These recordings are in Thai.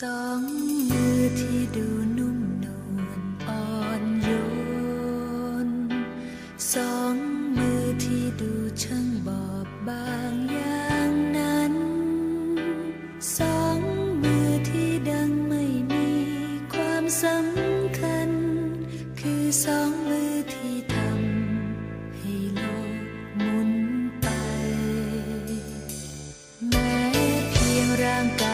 สองมือที่ดูนุ่มนวลอ่อนโยน สองมือที่ดูช่างบอบบางอย่างนั้น สองมือที่ดังไม่มีความสำคัญ คือสองมือที่ทำให้โลกหมุนไป แม้เพียงร่างกาย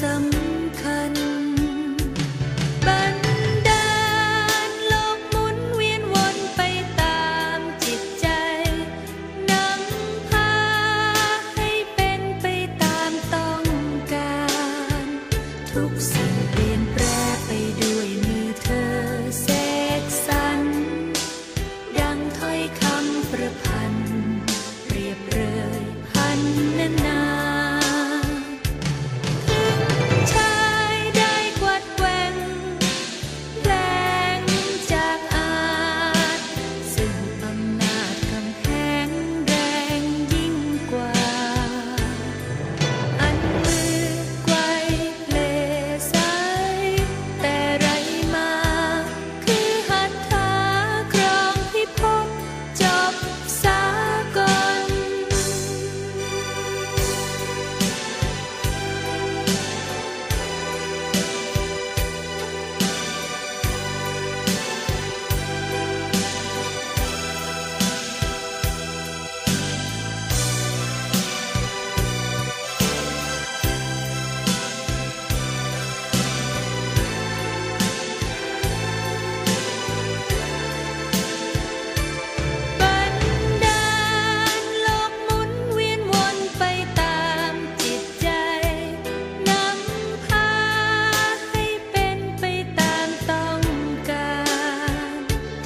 ค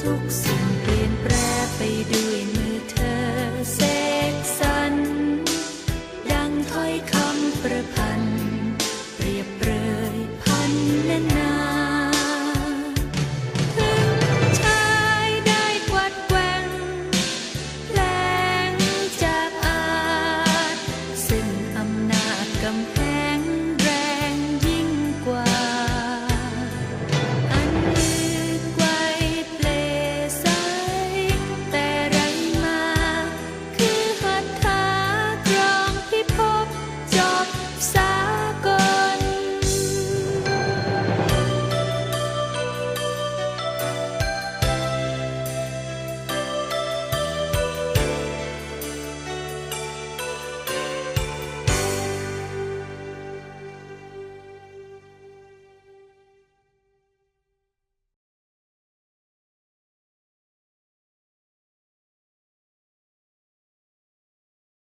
ทุกสิ่งเปลี่ยนแปรไปด้วยมือเธอเสกสรรดังถ้อยคำประพันธ์